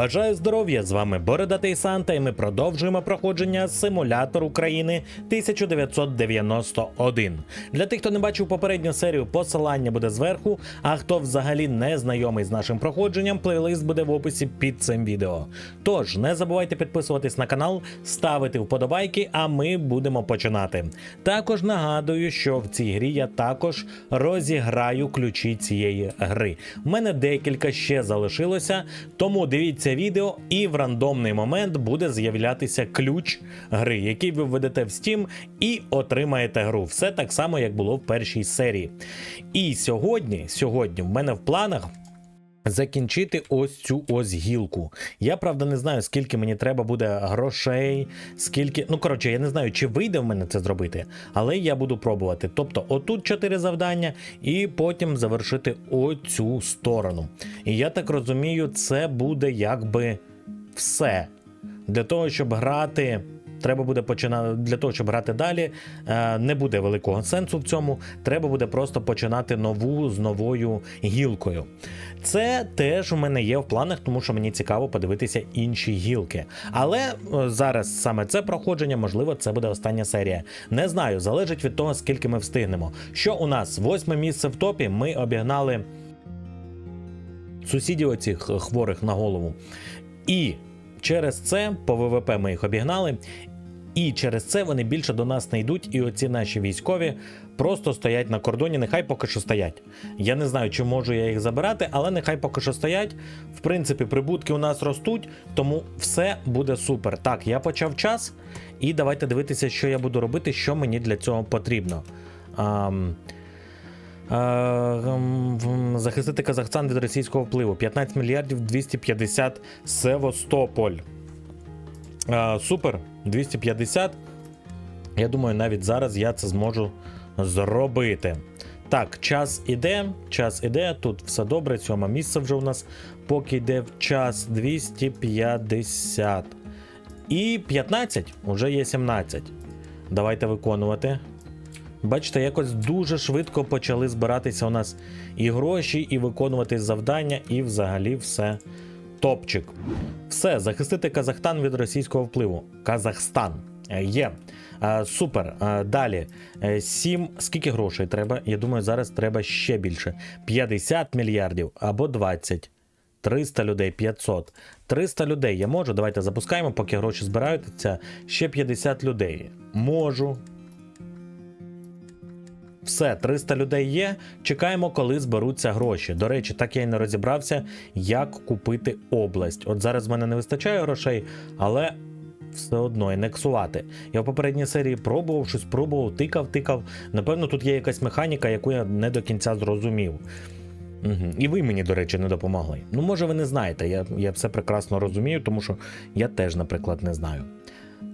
Бажаю здоров'я! З вами Бородатий Санта, і ми продовжуємо проходження симулятор України 1991. Для тих, хто не бачив попередню серію, посилання буде зверху. А хто взагалі не знайомий з нашим проходженням, плейлист буде в описі під цим відео. Тож не забувайте підписуватись на канал, ставити вподобайки, а ми будемо починати. Також нагадую, що в цій грі я також розіграю ключі цієї гри. У мене декілька ще залишилося, тому дивіться відео, і в рандомний момент буде з'являтися ключ гри, який ви введете в Steam і отримаєте гру. Все так само, як було в першій серії. І сьогодні, сьогодні в мене в планах. Закінчити ось цю ось гілку. Я правда не знаю, скільки мені треба буде грошей, скільки. Ну, коротше, я не знаю, чи вийде в мене це зробити, але я буду пробувати. Тобто, отут чотири завдання, і потім завершити оцю сторону. І я так розумію, це буде якби все. Для того, щоб грати. Треба буде починати для того, щоб грати далі. е, Не буде великого сенсу в цьому. Треба буде просто починати нову з новою гілкою. Це теж у мене є в планах, тому що мені цікаво подивитися інші гілки. Але е, зараз саме це проходження, можливо, це буде остання серія. Не знаю, залежить від того, скільки ми встигнемо. Що у нас? Восьме місце в топі. Ми обігнали сусідів оцих хворих на голову. І через це по ВВП ми їх обігнали. І через це вони більше до нас не йдуть, і оці наші військові просто стоять на кордоні. Нехай поки що стоять. Я не знаю, чи можу я їх забирати, але нехай поки що стоять. В принципі, прибутки у нас ростуть, тому все буде супер. Так, я почав час, і давайте дивитися, що я буду робити, що мені для цього потрібно. Ам, е, Захистити Казахстан від російського впливу. 15 мільярдів 250 Севастополь. А, супер, 250. Я думаю, навіть зараз я це зможу зробити. Так, час іде, час іде. Тут все добре. Сьоме місце вже у нас поки йде в час 250. І 15, вже є 17. Давайте виконувати. Бачите, якось дуже швидко почали збиратися у нас і гроші, і виконувати завдання, і взагалі все топчик. Все, захистити Казахстан від російського впливу. Казахстан Е, є. Е, Супер. Е, Далі. Сім. Скільки грошей треба? Я думаю, зараз треба ще більше. 50 мільярдів або 20. 300 людей, 500. 300 людей я можу. Давайте запускаємо, поки гроші збираються. Ще 50 людей. Можу. Все, 300 людей є. Чекаємо, коли зберуться гроші. До речі, так я й не розібрався, як купити область. От зараз в мене не вистачає грошей, але все одно інексувати. Я в попередній серії пробував, щось пробував, тикав, тикав. Напевно, тут є якась механіка, яку я не до кінця зрозумів. Угу. І ви мені, до речі, не допомогли. Ну, може, ви не знаєте, я, я все прекрасно розумію, тому що я теж, наприклад, не знаю.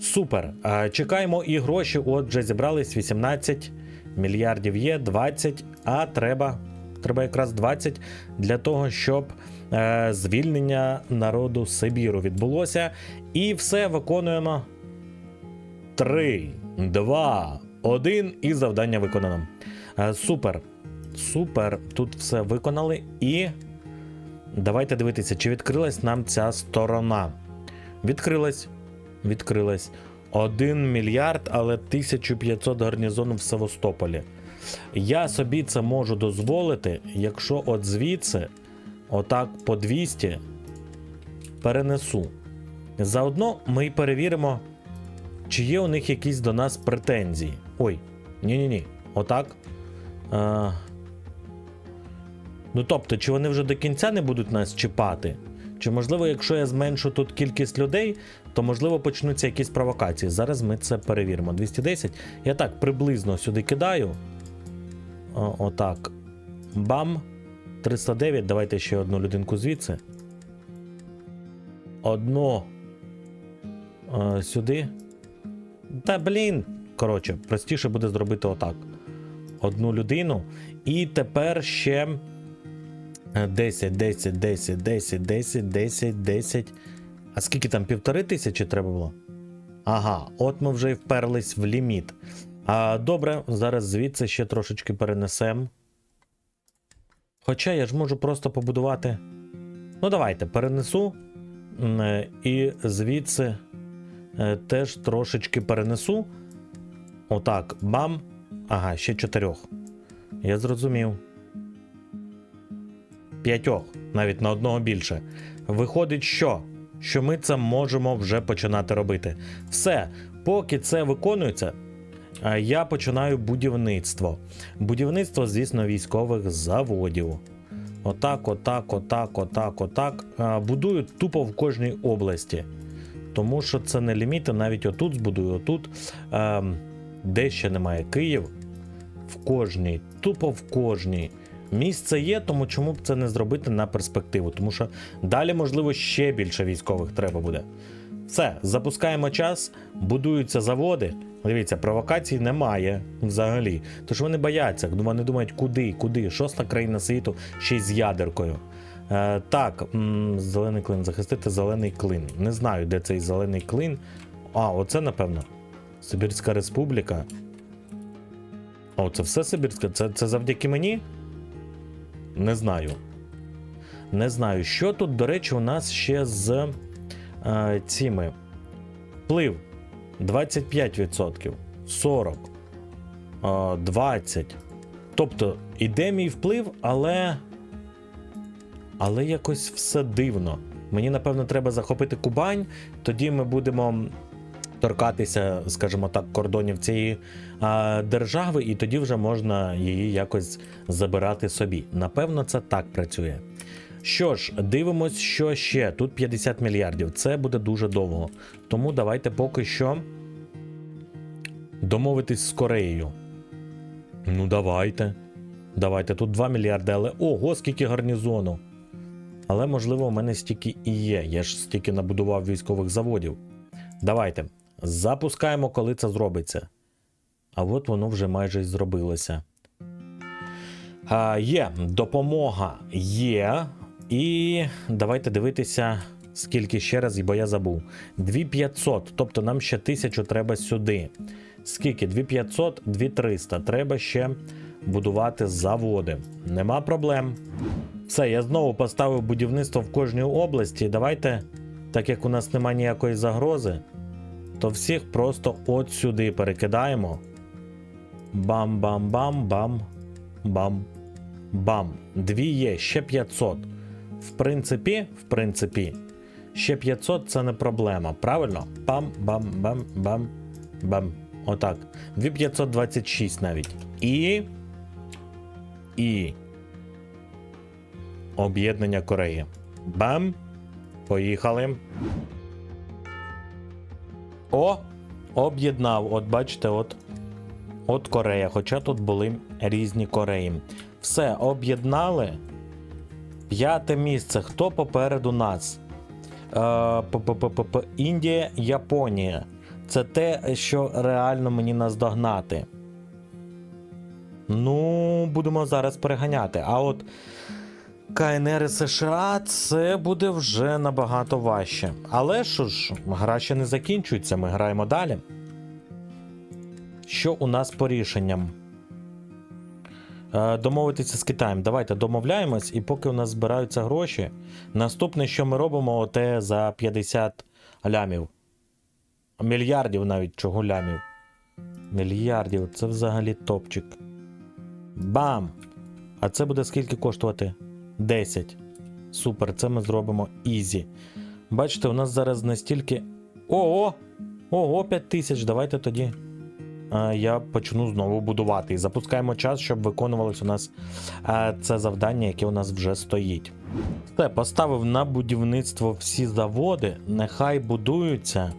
Супер. Чекаємо і гроші. От вже зібрались 18 мільярдів є, 20, а треба, треба якраз 20 для того, щоб е, звільнення народу Сибіру відбулося. І все виконуємо. 3, 2, 1 і завдання виконано. Е, супер. Супер. Тут все виконали. І давайте дивитися, чи відкрилась нам ця сторона. Відкрилась. Відкрилась. 1 мільярд, але 1500 гарнізону в Севастополі. Я собі це можу дозволити, якщо от звідси, отак по 200 перенесу. Заодно ми й перевіримо, чи є у них якісь до нас претензії. Ой, ні-ні-ні, отак. А... Ну тобто, чи вони вже до кінця не будуть нас чіпати? Чи можливо, якщо я зменшу тут кількість людей, то можливо почнуться якісь провокації. Зараз ми це перевіримо. 210. Я так приблизно сюди кидаю. О, отак. Бам. 309. Давайте ще одну людинку звідси. Одну. Е, сюди. Та блін. Коротше, простіше буде зробити отак. Одну людину. І тепер ще. Е, 10, 10, 10, 10, 10, 10, 10. А скільки там півтори тисячі треба було? Ага, от ми вже й вперлись в ліміт. А, добре, зараз звідси ще трошечки перенесемо. Хоча я ж можу просто побудувати. Ну, давайте, перенесу. Е, І звідси е, теж трошечки перенесу. Отак, бам. Ага, ще чотирьох. Я зрозумів. П'ятьох, навіть на одного більше. Виходить, що? Що ми це можемо вже починати робити. Все, поки це виконується, я починаю будівництво. Будівництво, звісно, військових заводів. Отак, отак, отак, отак, отак. Будую тупо в кожній області. Тому що це не ліміти, навіть отут збудую, отут. Ем, де ще немає Київ. В кожній, тупо в кожній. Місце є, тому чому б це не зробити на перспективу? Тому що далі, можливо, ще більше військових треба буде. Все, запускаємо час, будуються заводи. Дивіться, провокацій немає взагалі. Тож вони бояться, вони думають, куди, куди, шоста країна світу ще й з ядеркою. Е, так, зелений клин, захистити зелений клин. Не знаю, де цей зелений клин. А, оце напевно. Сибірська республіка. О, це все Сибірська? Це, це завдяки мені? Не знаю. Не знаю. Що тут, до речі, у нас ще з е, цими. Вплив 25%, 40%, е, 20%. Тобто, іде мій вплив, але. Але якось все дивно. Мені, напевно, треба захопити Кубань, тоді ми будемо торкатися, скажімо так, кордонів цієї держави, і тоді вже можна її якось забирати собі. Напевно, це так працює. Що ж, дивимось, що ще. Тут 50 мільярдів. Це буде дуже довго. Тому давайте поки що домовитись з Кореєю. Ну, давайте. Давайте. Тут 2 мільярди, але ого, скільки гарнізону. Але, можливо, у мене стільки і є. Я ж стільки набудував військових заводів. Давайте. Запускаємо, коли це зробиться. А от воно вже майже зробилося. А, є, допомога є. І давайте дивитися, скільки ще раз, бо я забув. 2500, тобто нам ще 1000 треба сюди. Скільки? 2500, 2300. Треба ще будувати заводи. Нема проблем. Все, я знову поставив будівництво в кожній області. Давайте, так як у нас немає ніякої загрози, то всіх просто от сюди перекидаємо. Бам-бам-бам-бам. Бам. Бам. Дві є, ще 500. В принципі, в принципі, ще 500 це не проблема. Правильно? Бам-бам-бам-бам-бам. Отак. 2526 навіть. І. І. Об'єднання Кореї. Бам. Поїхали. О! Об'єднав. От бачите, от. От Корея. Хоча тут були різні Кореї. Все, об'єднали. П'яте місце. Хто попереду нас? Е, Індія, Японія. Це те, що реально мені наздогнати. Ну, будемо зараз переганяти. А от КНР і США це буде вже набагато важче. Але що ж, гра ще не закінчується, ми граємо далі. Що у нас по рішенням? Е, Домовитися з Китаєм. Давайте домовляємось, і поки у нас збираються гроші, наступне, що ми робимо, оте за 50 лямів. Мільярдів навіть чого лямів. Мільярдів, це взагалі топчик. Бам! А це буде скільки коштувати? 10. Супер, це ми зробимо ізі. Бачите, у нас зараз настільки. Ого! Ого, 5 тисяч. Давайте тоді. А, я почну знову будувати. І запускаємо час, щоб виконувалось у нас а, це завдання, яке у нас вже стоїть. Все, поставив на будівництво всі заводи, нехай будуються.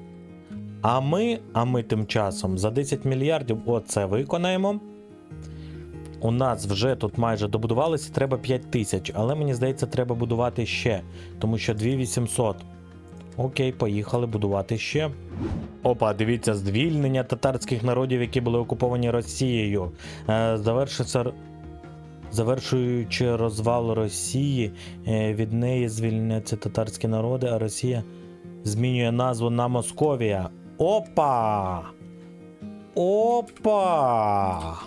А ми, а ми тим часом за 10 мільярдів оце виконаємо. У нас вже тут майже добудувалося, треба 5 тисяч, але мені здається, треба будувати ще, тому що 2800. Окей, поїхали будувати ще. Опа, дивіться, звільнення татарських народів, які були окуповані Росією. Е, завершиться. Завершуючи розвал Росії, е, від неї звільняться татарські народи, а Росія змінює назву на Московія. Опа! Опа!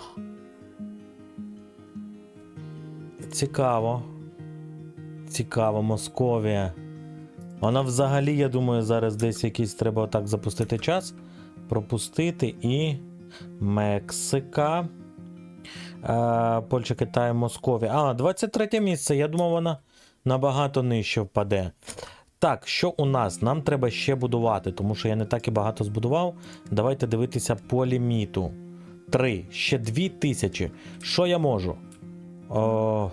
Цікаво. Цікаво, Московія. Вона взагалі, я думаю, зараз десь якийсь треба отак запустити час. Пропустити і. Мексика. Е, Польща, Китай, Московія. А, 23 місце. Я думав, вона набагато нижче впаде. Так, що у нас? Нам треба ще будувати, тому що я не так і багато збудував. Давайте дивитися по ліміту. 3. Ще 2 тисячі. Що я можу? О,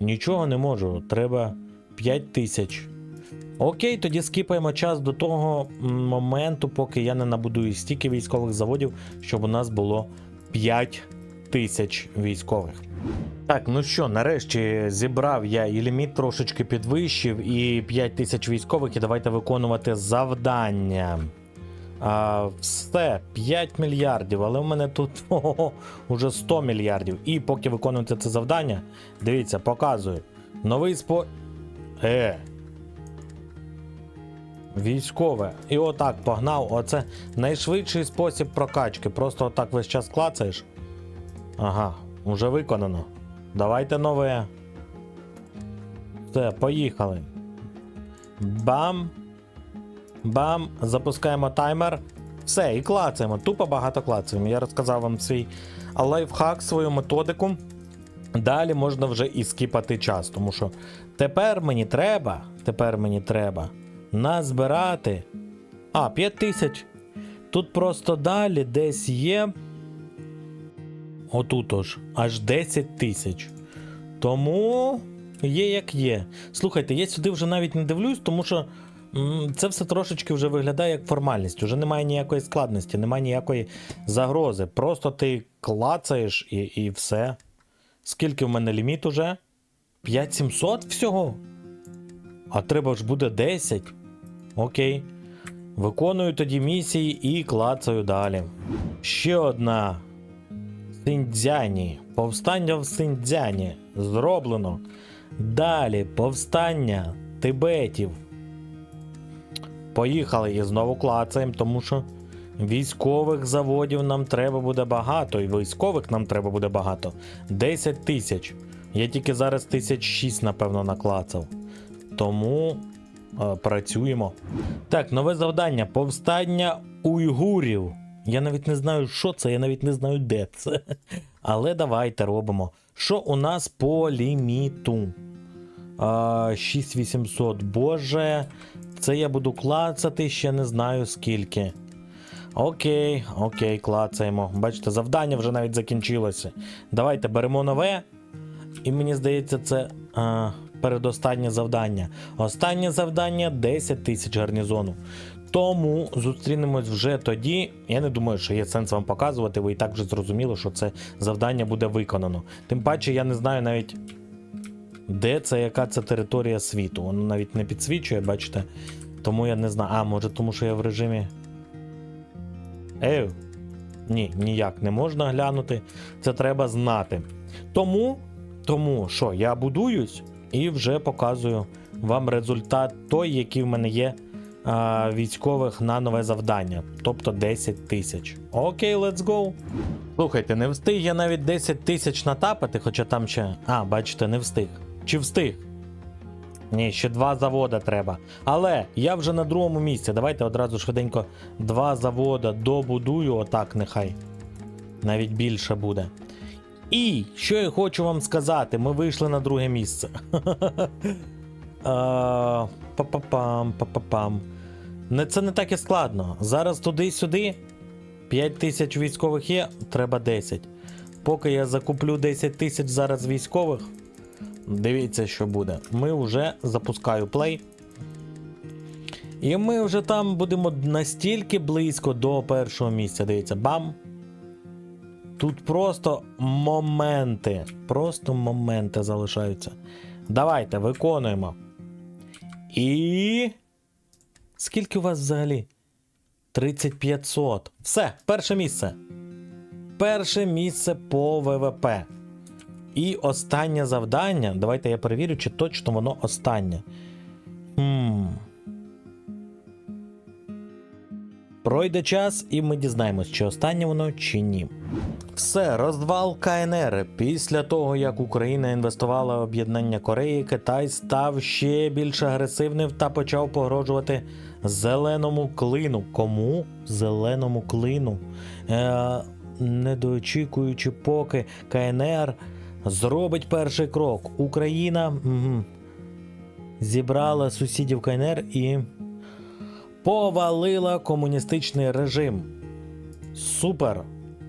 нічого не можу. Треба 5 тисяч. Окей, тоді скіпаємо час до того моменту, поки я не набудую стільки військових заводів, щоб у нас було 5 тисяч військових. Так, ну що, нарешті зібрав я і ліміт трошечки підвищив, і 5 тисяч військових, і давайте виконувати завдання. А, все, 5 мільярдів, але в мене тут ого, уже 100 мільярдів. І поки виконуєте це завдання, дивіться, показую. Новий спо. Е. Військове. І отак погнав. Оце найшвидший спосіб прокачки. Просто отак весь час клацаєш. Ага, уже виконано. Давайте нове. Все, поїхали. Бам. Бам. Запускаємо таймер. Все, і клацаємо. Тупо багато клацаємо. Я розказав вам свій лайфхак, свою методику. Далі можна вже і скіпати час, тому що тепер мені треба, тепер мені треба назбирати. А, 5 тисяч. Тут просто далі десь є. Отут ож, аж 10 тисяч. Тому є як є. Слухайте, я сюди вже навіть не дивлюсь, тому що це все трошечки вже виглядає як формальність. Уже немає ніякої складності, немає ніякої загрози. Просто ти клацаєш і, і все. Скільки в мене ліміт уже? 5700 всього? А треба ж буде 10. Окей. Виконую тоді місії і клацаю далі. Ще одна. Синдзяні. Повстання в Синдзяні. Зроблено. Далі повстання Тибетів. Поїхали і знову клацаємо, тому що військових заводів нам треба буде багато, і військових нам треба буде багато. 10 тисяч. Я тільки зараз тисяч шість, напевно, наклацав. Тому е, працюємо. Так, нове завдання: повстання уйгурів. Я навіть не знаю, що це, я навіть не знаю, де це. Але давайте робимо. Що у нас по ліміту? 6800. Боже, це я буду клацати ще не знаю скільки. Окей, окей, клацаємо. Бачите, завдання вже навіть закінчилося. Давайте беремо нове. І мені здається, це а, передостаннє завдання. Останнє завдання 10 тисяч гарнізону. Тому зустрінемось вже тоді. Я не думаю, що є сенс вам показувати, ви і так вже зрозуміли, що це завдання буде виконано. Тим паче, я не знаю навіть, де це, яка це територія світу. Воно навіть не підсвічує, бачите. Тому я не знаю. А, може, тому що я в режимі. Ей, ні, ніяк не можна глянути. Це треба знати. Тому, тому що я будуюсь і вже показую вам результат той, який в мене є а, військових на нове завдання. Тобто 10 тисяч. Окей, let's go. Слухайте, не встиг я навіть 10 тисяч натапати, хоча там ще. А, бачите, не встиг. Чи встиг? Ні, ще два завода треба. Але я вже на другому місці. Давайте одразу швиденько два завода добудую, отак нехай. Навіть більше буде. І що я хочу вам сказати, ми вийшли на друге місце. Па-па-пам, па-па-пам. Це не так і складно. Зараз туди-сюди. 5 тисяч військових є, треба 10. Поки я закуплю 10 тисяч зараз військових, дивіться, що буде. Ми вже запускаю плей. І ми вже там будемо настільки близько до першого місця. Дивіться, бам! Тут просто моменти. Просто моменти залишаються. Давайте виконуємо. І. Скільки у вас взагалі? 3500. Все, перше місце. Перше місце по ВВП. І останнє завдання. Давайте я перевірю, чи точно воно останнє. Хм. Пройде час, і ми дізнаємось, чи останнє воно, чи ні. Все, розвал КНР. Після того, як Україна інвестувала в об'єднання Кореї, Китай став ще більш агресивним та почав погрожувати зеленому клину. Кому? Зеленому клину. Е, не доочікуючи, поки КНР зробить перший крок. Україна м, зібрала сусідів КНР і повалила комуністичний режим. Супер!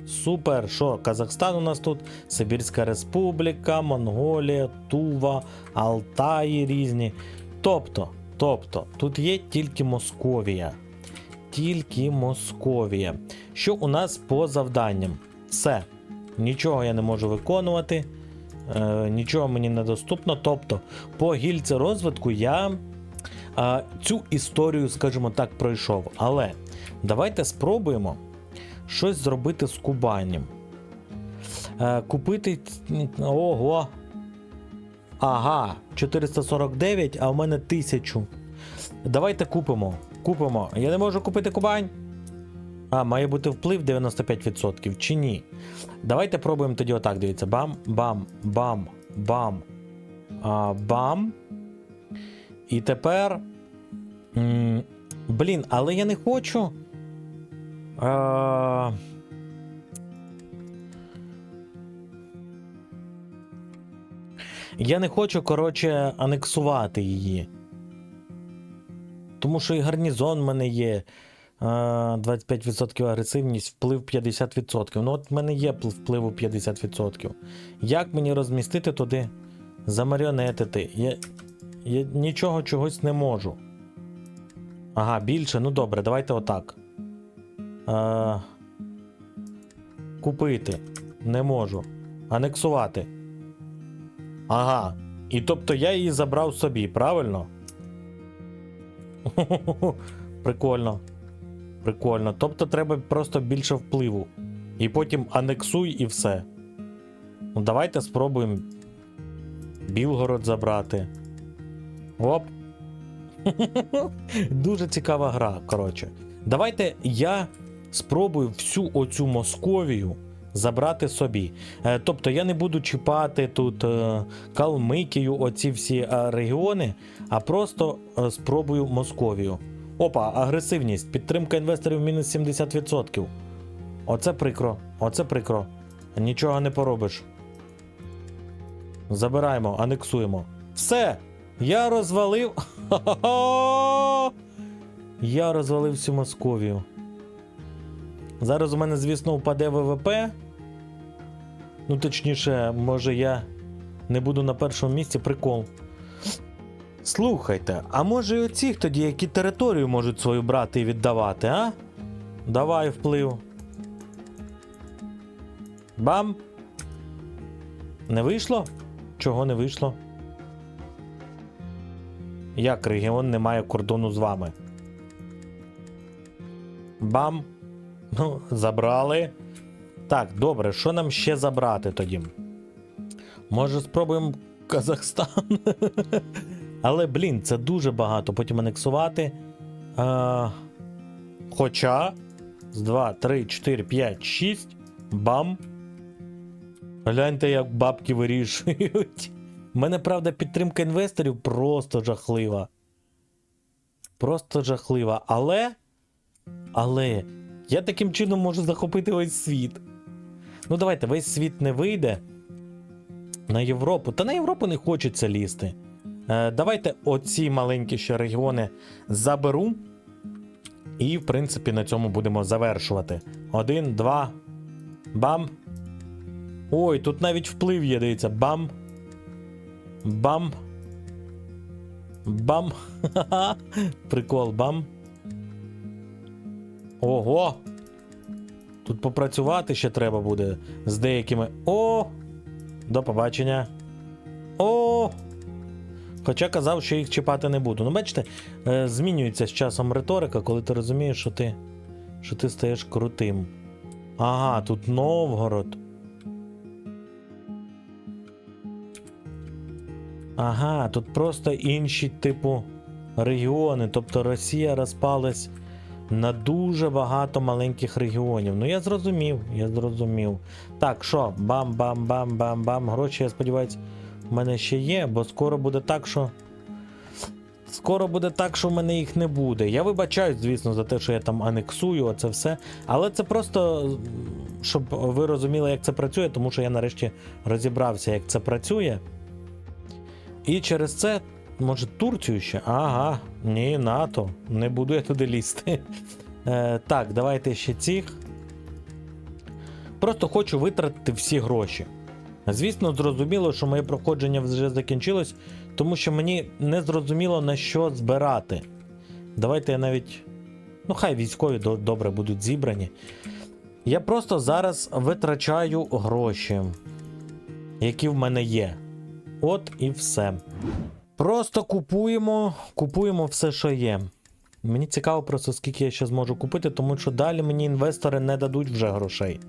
Супер! Що, Казахстан у нас тут, Сибірська Республіка, Монголія, Тува, Алтаї різні. Тобто, тобто, тут є тільки Московія. Тільки Московія. Що у нас по завданням? Все. Нічого я не можу виконувати, е, нічого мені недоступно. Тобто, по гільці розвитку я е, цю історію, скажімо так, пройшов. Але давайте спробуємо щось зробити з Кубанем. Е, купити. Ого. Ага, 449, а в мене 1000. Давайте купимо. Купимо. Я не можу купити Кубань. А, має бути вплив 95% чи ні? Давайте пробуємо тоді отак. Дивіться. Бам, бам, бам, бам. А, бам. І тепер. М, блін, але я не хочу. А... Я не хочу, коротше, анексувати її. Тому що і гарнізон в мене є. А, 25% агресивність, вплив 50%. Ну, от в мене є пл- впливу 50%. Як мені розмістити туди? Замаріонетити? Я, я нічого чогось не можу. Ага, більше. Ну добре, давайте отак. А, купити. Не можу. Анексувати. Ага. І тобто я її забрав собі, правильно? Прикольно. Прикольно. Тобто треба просто більше впливу. І потім анексуй і все. Ну, давайте спробуємо Білгород забрати. Оп. Дуже цікава гра, коротше. Давайте я спробую всю оцю Московію забрати собі. Е, тобто я не буду чіпати тут е, Калмикію, оці всі е, регіони, а просто спробую Московію. Опа, агресивність, підтримка інвесторів мінус 70%. Оце прикро, оце прикро. Нічого не поробиш. Забираємо, анексуємо. Все! Я розвалив. Я розвалив всю Московію. Зараз у мене, звісно, впаде ВВП. Ну, точніше, може я не буду на першому місці прикол. Слухайте, а може і оці тоді, які територію можуть свою брати і віддавати, а? Давай вплив. Бам! Не вийшло? Чого не вийшло? Як регіон не має кордону з вами? Бам! Ну, забрали. Так, добре, що нам ще забрати тоді? Може, спробуємо Казахстан? Але, блін, це дуже багато. Потім анексувати. А, хоча. З 2, 3, 4, 5, 6. Бам. Гляньте, як бабки вирішують. У мене, правда, підтримка інвесторів просто жахлива. Просто жахлива. Але. Але. Я таким чином можу захопити весь світ. Ну, давайте, весь світ не вийде. На Європу. Та на Європу не хочеться лізти. Е, давайте оці маленькі ще регіони заберу. І, в принципі, на цьому будемо завершувати. Один, два. Бам. Ой, тут навіть вплив є, дивіться. Бам. Бам. Бам. Ха-ха. Прикол, бам. Ого! Тут попрацювати ще треба буде з деякими. О! До побачення. О! Хоча казав, що їх чіпати не буду. Ну, бачите, е, змінюється з часом риторика, коли ти розумієш, що ти, що ти стаєш крутим. Ага, тут Новгород. Ага, тут просто інші, типу, регіони. Тобто Росія розпалась на дуже багато маленьких регіонів. Ну я зрозумів, я зрозумів. Так, що, бам-бам-бам-бам-бам. Гроші, я сподіваюся, в мене ще є, бо скоро буде так, що. Скоро буде так, що в мене їх не буде. Я вибачаюсь, звісно, за те, що я там анексую, оце все. Але це просто, щоб ви розуміли, як це працює, тому що я нарешті розібрався, як це працює. І через це, може, Турцію ще? Ага, ні, НАТО. Не буду я туди лізти. Е, так, давайте ще цих. Просто хочу витратити всі гроші. Звісно, зрозуміло, що моє проходження вже закінчилось, тому що мені не зрозуміло на що збирати. Давайте я навіть. Ну, хай військові добре будуть зібрані. Я просто зараз витрачаю гроші, які в мене є. От і все. Просто купуємо, купуємо все, що є. Мені цікаво просто, скільки я ще зможу купити, тому що далі мені інвестори не дадуть вже грошей.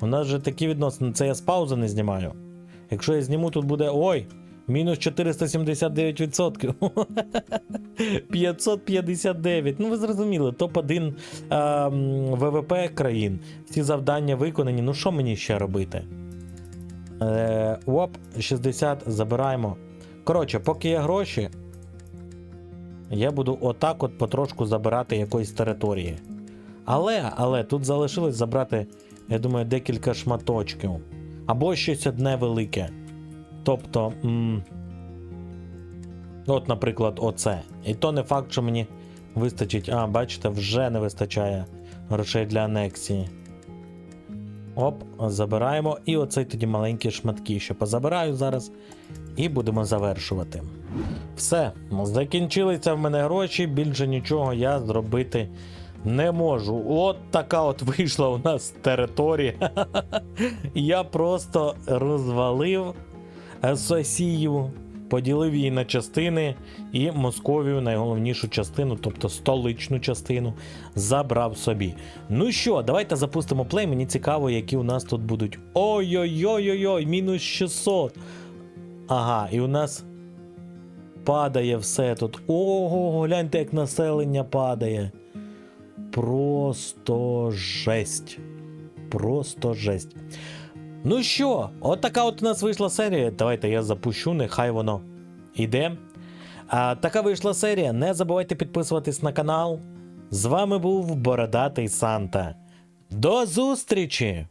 У нас же такі відносини, це я з паузи не знімаю. Якщо я зніму, тут буде. Ой! Мінус 479%. 559. Ну, ви зрозуміли, топ-1 ем, ВВП країн. Всі завдання виконані. Ну, що мені ще робити? Е, оп, 60 забираємо. Коротше, поки є гроші, я буду отак от потрошку забирати якоїсь території. Але, але тут залишилось забрати, я думаю, декілька шматочків. Або щось одне велике. Тобто. М- от, наприклад, оце. І то не факт, що мені вистачить. А, бачите, вже не вистачає грошей для анексії. Оп, забираємо. І оцей тоді маленькі шматки ще позабираю зараз. І будемо завершувати. Все, закінчилися в мене гроші, більше нічого я зробити не можу. От така от вийшла у нас територія. Я просто розвалив Сосію, поділив її на частини і Московію найголовнішу частину, тобто столичну частину, забрав собі. Ну що, давайте запустимо плей. Мені цікаво, які у нас тут будуть. Ой-ой-ой-ой-ой, мінус 600. Ага, і у нас падає все тут. Ого, гляньте, як населення падає. Просто жесть. Просто жесть. Ну що, от така от у нас вийшла серія. Давайте я запущу, нехай воно іде. А, така вийшла серія. Не забувайте підписуватись на канал. З вами був Бородатий Санта. До зустрічі!